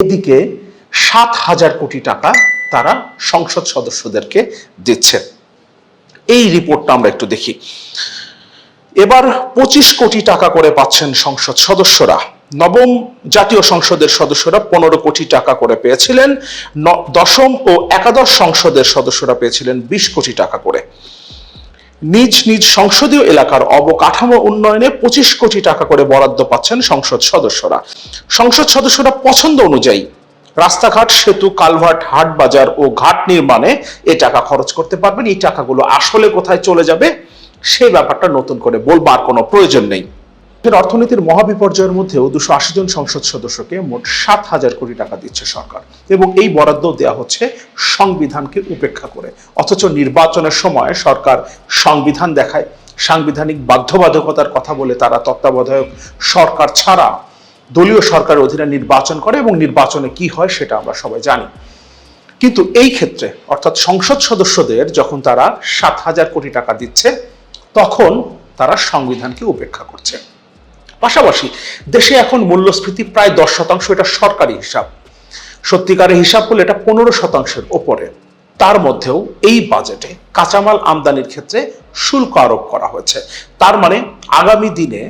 এদিকে সাত হাজার কোটি টাকা তারা সংসদ সদস্যদেরকে দিচ্ছে এই রিপোর্টটা আমরা একটু দেখি। এবার পঁচিশ কোটি টাকা করে পাচ্ছেন সংসদ সদস্যরা। নবম জাতীয় সংসদের সদস্যরা পনেরো কোটি টাকা করে পেয়েছিলেন। দশম ও একাদশ সংসদের সদস্যরা পেয়েছিলেন বিশ কোটি টাকা করে। নিজ নিজ সংসদীয় এলাকার অবকাঠামো উন্নয়নে পঁচিশ কোটি টাকা করে বরাদ্দ পাচ্ছেন সংসদ সদস্যরা। সংসদ সদস্যরা পছন্দ অনুযায়ী রাস্তাঘাট, সেতু, কালভার্ট, হাট বাজার ও ঘাট নির্মাণে এ টাকা খরচ করতে পারবেন। এই টাকাগুলো আসলে কোথায় চলে যাবে সেই ব্যাপারটা নতুন করে বলবার কোনো প্রয়োজন নেই। এর অর্থনীতির মহাবিপর্যয়ের মধ্যেও দুশো আশি জন সংসদ সদস্যকে মোট সাত হাজার কোটি টাকা দিচ্ছে সরকার এবং এই বরাদ্দ দেওয়া হচ্ছে সংবিধানকে উপেক্ষা করে। অথচ নির্বাচনের সময় সরকার সংবিধান দেখায়। সাংবিধানিক বাধ্যবাধকতার কথা বলে তারা তত্ত্বাবধায়ক সরকার ছাড়া দলীয় সরকারের অধীনে নির্বাচন করে এবং নির্বাচনে কি হয় সেটা আমরা সবাই জানি। কিন্তু এই ক্ষেত্রে, অর্থাৎ সংসদ সদস্যদের যখন তারা সাত হাজার কোটি টাকা দিচ্ছে, তখন তারা সংবিধানকে উপেক্ষা করছে। পাশাপাশি দেশে এখন মূল্যস্ফীতি প্রায় দশ শতাংশ, এটা সরকারি হিসাব। সত্যিকারের হিসাব করলে এটা পনেরো শতাংশের ওপরে। তার মধ্যেও এই বাজেটে কাঁচামাল আমদানির ক্ষেত্রে শুল্ক আরোপ করা হয়েছে। তার মানে আগামী দিনে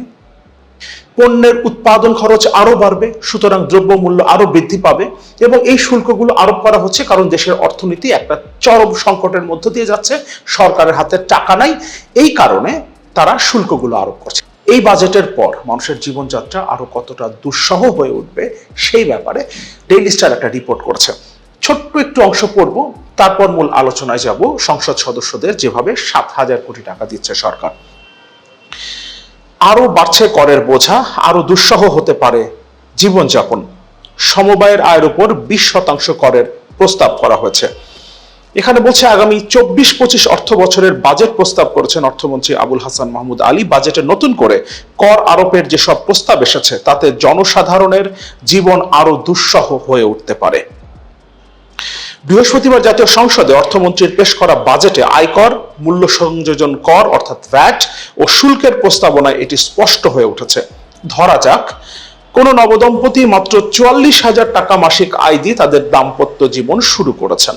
পণ্যের উৎপাদন খরচ আরও বাড়বে, সুতরাং দ্রব্যমূল্য আরও বৃদ্ধি পাবে এবং এই শুল্কগুলো আরোপ করা হচ্ছে কারণ দেশের অর্থনীতি একটা চরম সংকটের মধ্য দিয়ে যাচ্ছে, সরকারের হাতে টাকা নাই, এই কারণে তারা শুল্কগুলো আরোপ করছে। এই বাজেটের পর মানুষের জীবনযাত্রা আরও কতটা দুঃসহ হয়ে উঠবে সেই ব্যাপারে ডেইলি স্টার একটা রিপোর্ট করছে। ছোট্ট একটু অংশ পড়ব, তারপর মূল আলোচনায় যাব সংসদ সদস্যদের যেভাবে সাত হাজার কোটি টাকা দিচ্ছে সরকার। আরও বাড়ছে করের বোঝা, আরও দুঃসহ হতে পারে জীবনযাপন। সমবায়ের আয়ের উপর বিশ শতাংশ করের প্রস্তাব করা হয়েছে। এখানে বলছে আগামী চব্বিশ পঁচিশ অর্থ বছরের বাজেট প্রস্তাব করেছেন অর্থমন্ত্রী আবুল হাসান মাহমুদ আলী। বাজেটে নতুন করে কর আরোপের যেসব প্রস্তাব এসেছে, তাতে জনসাধারণের জীবন আরও দুঃসহ হয়ে উঠতে পারে। বৃহস্পতিবার জাতীয় সংসদে অর্থমন্ত্রীর পেশ করা বাজেটে আয়কর, মূল্য সংযোজন কর অর্থাৎ ভ্যাট ও শুল্কের প্রস্তাবনায় এটি স্পষ্ট হয়ে উঠেছে। ধরা যাক, কোন নবদম্পতি মাত্র চুয়াল্লিশ হাজার টাকা মাসিক আয় দিয়ে তাদের দাম্পত্য জীবন শুরু করেছেন।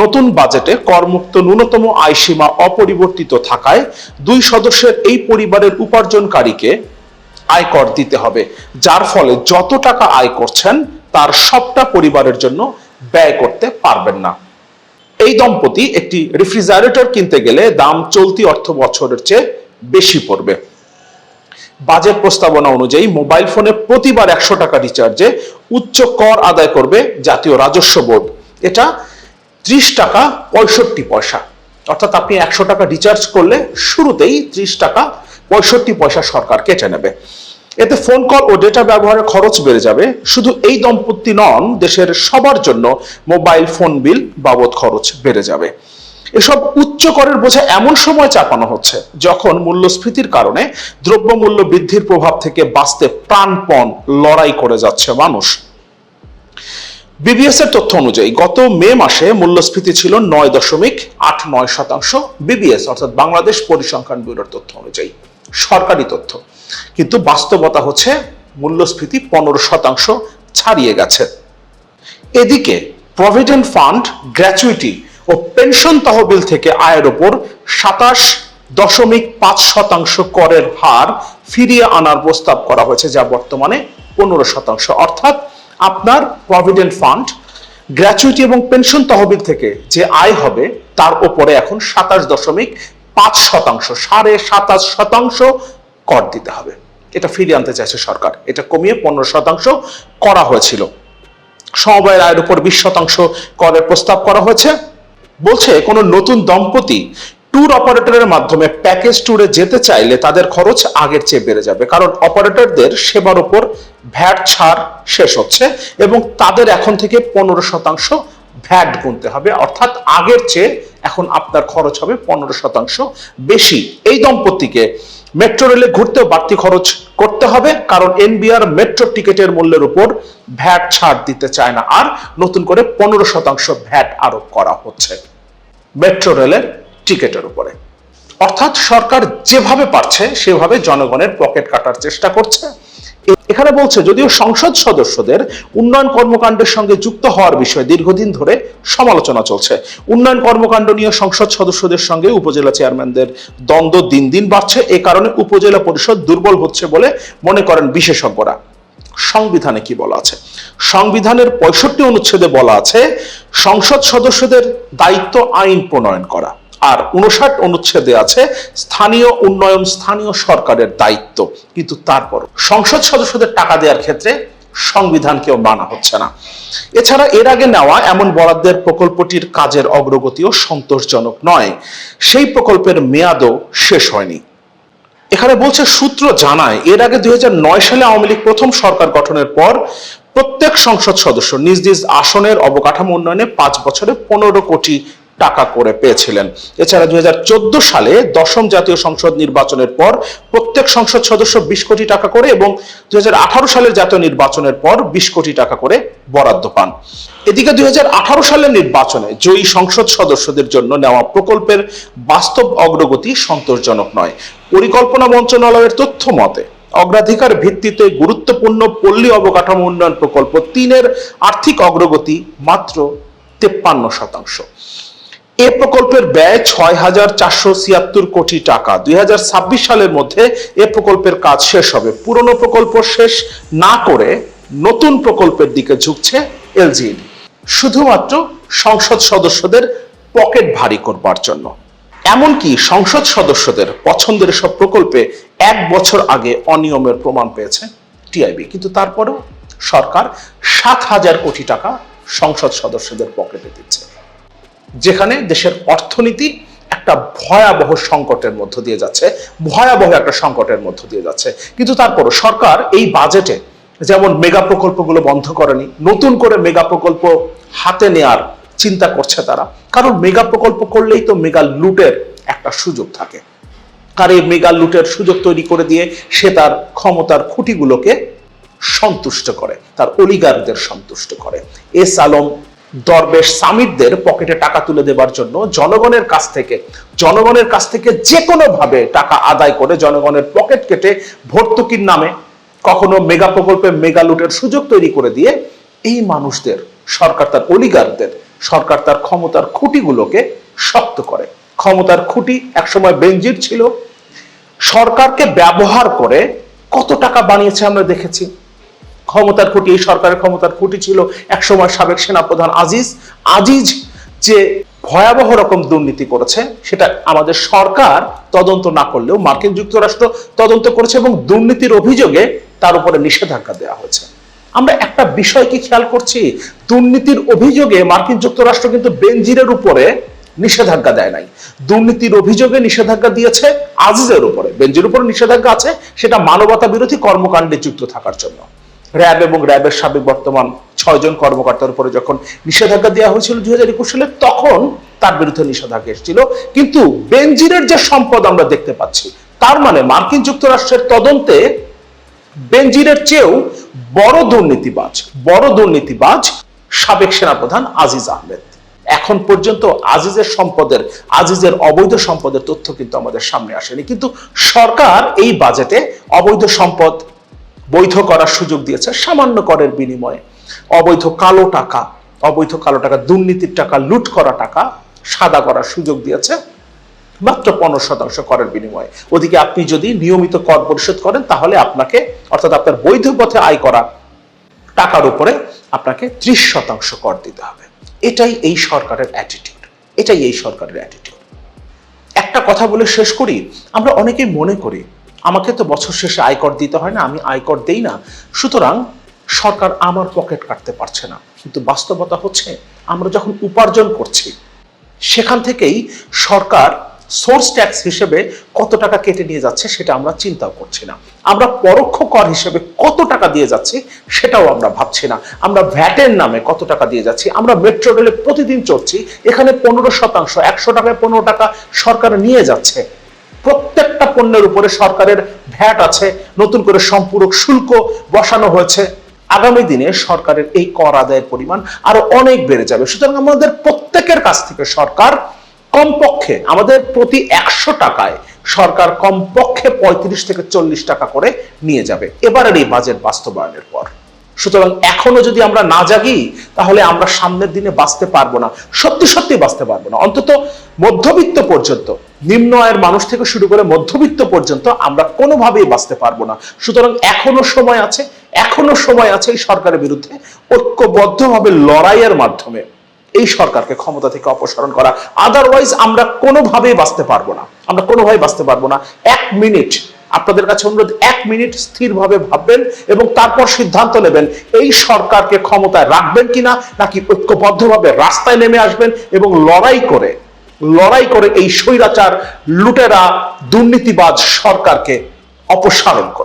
নতুন বাজেটে করমুক্ত ন্যূনতম আয় সীমা অপরিবর্তিত থাকায় দুই সদস্যের এই পরিবারের উপার্জনকারীকে আয়কর দিতে হবে, যার ফলে যত টাকা আয় করছেন, তার সবটা পরিবারের জন্য ব্যয় করতে পারবেন না। এই দম্পতি একটি রেফ্রিজারেটর কিনতে গেলে দাম চলতি অর্থ বছরের চেয়ে বেশি পড়বে। বাজেট প্রস্তাবনা অনুযায়ী মোবাইল ফোনে প্রতিবার একশো টাকা রিচার্জে উচ্চ কর আদায় করবে জাতীয় রাজস্ব বোর্ড। এটা ত্রিশ টাকা পঁয়ষট্টি পয়সা। অর্থাৎ আপনি একশো টাকা রিচার্জ করলে শুরুতেই ত্রিশ টাকা পঁয়ষট্টি পয়সা সরকার কেটে নেবে। এতে ফোন কল ও ডেটা ব্যবহারের খরচ বেড়ে যাবে। শুধু এই দম্পতি নন, দেশের সবার জন্য মোবাইল ফোন বিল বাবদ খরচ বেড়ে যাবে। এসব উচ্চ করের বোঝা এমন সময় চাপানো হচ্ছে, যখন মূল্যস্ফীতির কারণে দ্রব্যমূল্য বৃদ্ধির প্রভাব থেকে বাঁচতে প্রাণপণ লড়াই করে যাচ্ছে মানুষ। বিবিএস এর তথ্য অনুযায়ী, গত মে মাসে মূল্যস্ফীতি ছিল নয় দশমিক আট নয় শতাংশ বিবিএস অর্থাৎ বাংলাদেশ পরিসংখ্যান ব্যুরোর তথ্য অনুযায়ী। সরকারি তথ্য। কিন্তু বাস্তবতা হচ্ছে মূল্যস্ফীতি পনেরো শতাংশ ছাড়িয়ে গেছে। এদিকে প্রভিডেন্ট ফান্ড গ্র্যাচুইটি ও পেনশন তহবিল থেকে আয়ের ওপর সাতাশ দশমিক পাঁচ শতাংশ করের হার ফিরিয়ে আনার প্রস্তাব করা হয়েছে, যা বর্তমানে পনেরো শতাংশ। অর্থাৎ আপনার প্রভিডেন্ট ফান্ড গ্র্যাচুইটি এবং পেনশন তহবিল থেকে যে আয় হবে, তার ওপরে এখন সাতাশ দশমিক পাঁচ শতাংশ, সাড়ে সাতাশ শতাংশ কর দিতে হবে। এটা ফিরিয়ে আনতে চাইছে সরকার। এটা কমিয়ে পনেরো শতাংশ করা হয়েছিল। সমবায়ের আয়ের উপর বিশ শতাংশ করের প্রস্তাব করা হয়েছে। বলছে কোনো নতুন দম্পতি ট্যুর অপারেটরের মাধ্যমে প্যাকেজ ট্যুরে যেতে চাইলে তাদের খরচ আগের চেয়ে বেড়ে যাবে। কারণ অপারেটরদের সেবার উপর ভ্যাট ছাড় শেষ হচ্ছে এবং তাদের এখন থেকে পনেরো শতাংশ ভ্যাট গুনতে হবে। অর্থাৎ আগের চেয়ে এখন আপনার খরচ হবে পনেরো শতাংশ বেশি। এই দম্পতিকে মেট্রো রেলে ঘুরতেও বাড়তি খরচ করতে হবে, কারণ এনবিআর মেট্রো টিকিটের মূল্যের উপর ভ্যাট ছাড় দিতে চায় না। আর নতুন করে পনেরো শতাংশ ভ্যাট আরোপ করা হচ্ছে। মেট্রো রেলের টিকিটের উপরে। অর্থাৎ সরকার যেভাবে পারছে, সেভাবে জনগণের পকেট কাটার চেষ্টা করছে। এখানে বলছে, যদিও সংসদ সদস্যদের উন্নয়ন কর্মকাণ্ডের সঙ্গে যুক্ত হওয়ার বিষয়ে দীর্ঘদিন ধরে সমালোচনা চলছে। উন্নয়ন কর্মকাণ্ড নিয়ে সংসদ সদস্যদের সঙ্গে উপজেলা চেয়ারম্যানদের দ্বন্দ্ব দিন দিন বাড়ছে। এ কারণে উপজেলা পরিষদ দুর্বল হচ্ছে বলে মনে করেন বিশেষজ্ঞরা। সংবিধানে কি বলা আছে? সংবিধানের পঁয়ষট্টি অনুচ্ছেদে বলা আছে, সংসদ সদস্যদের দায়িত্ব আইন প্রণয়ন করা। আর উনষাট অনুচ্ছেদে আছে স্থানীয় উন্নয়ন, স্থানীয় সরকারের দায়িত্ব। কিন্তু তারপর সংসদ সদস্যদের টাকা দেওয়ার ক্ষেত্রে সংবিধানকেও মানা হচ্ছে না। এছাড়া এর আগে নেওয়া এমন বরাদ্দের প্রকল্পটির কাজের অগ্রগতিও সন্তোষজনক নয়। সেই প্রকল্পের মেয়াদও শেষ হয়নি। এখানে বলছে, সূত্র জানায়, এর আগে দুই নয় সালে আওয়ামী লীগ প্রথম সরকার গঠনের পর প্রত্যেক সংসদ সদস্য নিজ নিজ আসনের অবকাঠামো উন্নয়নে পাঁচ বছরে পনেরো কোটি টাকা করে পেয়েছিলেন। এছাড়া দুই হাজার চোদ্দ সালে দশম জাতীয় সংসদ নির্বাচনের পর প্রত্যেক সংসদ সদস্য বিশ কোটি টাকা করে এবং দুই হাজার আঠারো সালের জাতীয় নির্বাচনের পর বিশ কোটি টাকা করে বরাদ্দ পান। এদিকে দুই হাজার আঠারো সালের নির্বাচনে জয়ী সংসদ সদস্যদের জন্য নেওয়া প্রকল্পের বাস্তব অগ্রগতি সন্তোষজনক নয়। পরিকল্পনা মন্ত্রণালয়ের তথ্য মতে, অগ্রাধিকার ভিত্তিতে গুরুত্বপূর্ণ পল্লী অবকাঠামো উন্নয়ন প্রকল্প তিনের আর্থিক অগ্রগতি মাত্র তেপ্পান্ন শতাংশ। এ প্রকল্পের ব্যয় ছয় হাজার চারশো ছিয়াত্তর কোটি টাকা। দুই হাজার ছাব্বিশ সালের মধ্যে এ প্রকল্পের কাজ শেষ হবে। পুরনো প্রকল্প শেষ না করে নতুন প্রকল্পের দিকে ঝুঁকছে এলজিইডি শুধুমাত্র সংসদ সদস্যদের পকেট ভারী করবার জন্য। এমনকি সংসদ সদস্যদের পছন্দের সব প্রকল্পে এক বছর আগে অনিয়মের প্রমাণ পেয়েছে টিআইবি কিন্তু তারপরেও সরকার সাত হাজার কোটি টাকা সংসদ সদস্যদের পকেটে দিচ্ছে। যেখানে দেশের অর্থনীতি একটা ভয়াবহ সংকটের মধ্য দিয়ে যাচ্ছে, ভয়াবহ একটা সংকটের মধ্য দিয়ে যাচ্ছে। কিন্তু তারপরও সরকার এই বাজেটে যেমন মেগা প্রকল্পগুলো বন্ধ করেনি, নতুন করে মেগা প্রকল্প হাতে নেয়ার চিন্তা করছে তারা। কারণ মেগা প্রকল্প করলেই তো মেগা লুটের একটা সুযোগ থাকে। আর এই মেগা লুটের সুযোগ তৈরি করে দিয়ে সে তার ক্ষমতার খুঁটিগুলোকে সন্তুষ্ট করে, তার অলিগারদের সন্তুষ্ট করে। এস আলম দরবেশ সামিরদের পকেটে টাকা তুলে দেবার জন্য জনগণের কাছ থেকে, জনগণের কাছ থেকে যে কোনো ভাবে টাকা আদায় করে জনগণের পকেট কেটে ভর্তুকির নামে কখনো মেগা প্রকল্পে মেগা লুটের সুযোগ তৈরি করে দিয়ে এই মানুষদের, সরকার তার অলিগারদের, সরকার তার ক্ষমতার খুঁটিগুলোকে শক্ত করে। ক্ষমতার খুঁটি একসময় বেঞ্জির ছিল। সরকারকে ব্যবহার করে কত টাকা বানিয়েছে আমরা দেখেছি। ক্ষমতার খুঁটি, এই সরকারের ক্ষমতার খুঁটি ছিল একসময় সাবেক সেনাপ্রধান আজিজ। আজিজ যে ভয়াবহ রকম দুর্নীতি করেছে, সেটা আমাদের সরকার তদন্ত না করলেও মার্কিন যুক্তরাষ্ট্র তদন্ত করেছে এবং দুর্নীতির অভিযোগে তার উপরে নিষেধাজ্ঞা দেওয়া হয়েছে। আমরা একটা বিষয় কি খেয়াল করছি? দুর্নীতির অভিযোগে মার্কিন যুক্তরাষ্ট্র কিন্তু বেনজিরের উপরে নিষেধাজ্ঞা দেয় নাই। দুর্নীতির অভিযোগে নিষেধাজ্ঞা দিয়েছে আজিজের উপরে। বেনজির উপরে নিষেধাজ্ঞা আছে, সেটা মানবতা বিরোধী কর্মকাণ্ডে যুক্ত থাকার জন্য। র্যাব এবং র্যাবের সাবেক বর্তমান ছয়জন কর্মকর্তার উপরে যখন নিষেধাজ্ঞা দেওয়া হয়েছিল দুই হাজার একুশ সালে, তখন তার বিরুদ্ধে নিষেধাজ্ঞা এসেছিল। কিন্তু বেনজিরের যে সম্পদ আমরা দেখতে পাচ্ছি, তার মানে মার্কিন যুক্তরাষ্ট্রের তদন্তে বেনজিরের চেয়েও বড় দুর্নীতিবাজ বড় দুর্নীতিবাজ সাবেক সেনাপ্রধান আজিজ আহমেদ। এখন পর্যন্ত আজিজের সম্পদের, আজিজের অবৈধ সম্পদের তথ্য কিন্তু আমাদের সামনে আসেনি। কিন্তু সরকার এই বাজেটে অবৈধ সম্পদ বৈধ করার সুযোগ দিয়েছে, সামান্য করের বিনিময়ে। অবৈধ কালো টাকা, অবৈধ কালো টাকা, দুর্নীতির টাকা, লুট করা টাকা, সাদা করার সুযোগ দিয়েছে, মাত্র পনেরো শতাংশ করের বিনিময়ে। ওদিকে আপনি যদি নিয়মিত কর পরিশোধ করেন, তাহলে আপনাকে, অর্থাৎ আপনার বৈধ পথে আয় করা টাকার উপরে আপনাকে ত্রিশ শতাংশ কর দিতে হবে। এটাই এই সরকারের অ্যাটিটিউড এটাই এই সরকারের অ্যাটিটিউড একটা কথা বলে শেষ করি, আমরা অনেকেই মনে করি আমাকে তো বছর শেষে আয়কর দিতে হয় না, আমি আয়কর দেই না। সুতরাং সরকার আমার পকেট কাটতে পারছে না। কিন্তু বাস্তবতা হচ্ছে, আমরা যখন উপার্জন করছি, সেখান থেকেই সরকার সোর্স ট্যাক্স হিসেবে কত টাকা কেটে নিয়ে যাচ্ছে সেটা আমরা চিন্তাও করছি না। আমরা পরোক্ষ কর হিসেবে কত টাকা দিয়ে যাচ্ছি সেটাও আমরা ভাবছি না। আমরা ভ্যাটের নামে কত টাকা দিয়ে যাচ্ছি, আমরা মেট্রো রেলে প্রতিদিন চড়ছি, এখানে পনেরো শতাংশ, একশো টাকায় পনেরো টাকা সরকার নিয়ে যাচ্ছে। প্রত্যেকটা পণ্যের উপরে সরকারের ভ্যাট আছে, নতুন করে সম্পূরক শুল্ক বসানো হয়েছে। আগামী দিনে সরকারের এই কর আদায়ের পরিমাণ আরও অনেক বেড়ে যাবে। সুতরাং আমাদের প্রত্যেকের কাছ থেকে সরকার কমপক্ষে আমাদের প্রতি একশো টাকায় সরকার কমপক্ষে পঁয়ত্রিশ থেকে চল্লিশ টাকা করে নিয়ে যাবে। এবারের এই বাজেট বাস্তবায়নের পর। সুতরাং এখনও যদি আমরা না জাগি, তাহলে আমরা সামনের দিনে বাঁচতে পারব না। সত্যি সত্যি বাঁচতে পারব না। অন্তত মধ্যবিত্ত পর্যন্ত নিম্ন আয়ের মানুষ থেকে শুরু করে মধ্যবিত্ত পর্যন্ত আমরা কোনোভাবেই বাঁচতে পারব না। সুতরাং এখনও সময় আছে, এখনও সময় আছে এই সরকারের বিরুদ্ধে ঐক্যবদ্ধভাবে লড়াইয়ের মাধ্যমে এই সরকারকে ক্ষমতা থেকে অপসারণ করা। আদারওয়াইজ আমরা কোনোভাবেই বাঁচতে পারব না। আমরা কোনোভাবেই বাঁচতে পারব না। এক মিনিট, আপনাদের কাছে অনুরোধ, এক মিনিট স্থিরভাবে ভাববেন এবং তারপর সিদ্ধান্ত নেবেন এই সরকারকে ক্ষমতায় রাখবেন কিনা নাকি ঐক্যবদ্ধভাবে রাস্তায় নেমে আসবেন এবং লড়াই করে লড়াই করে এই স্বৈরাচার লুটেরা দুর্নীতিবাজ সরকারকে অপসারণ করবেন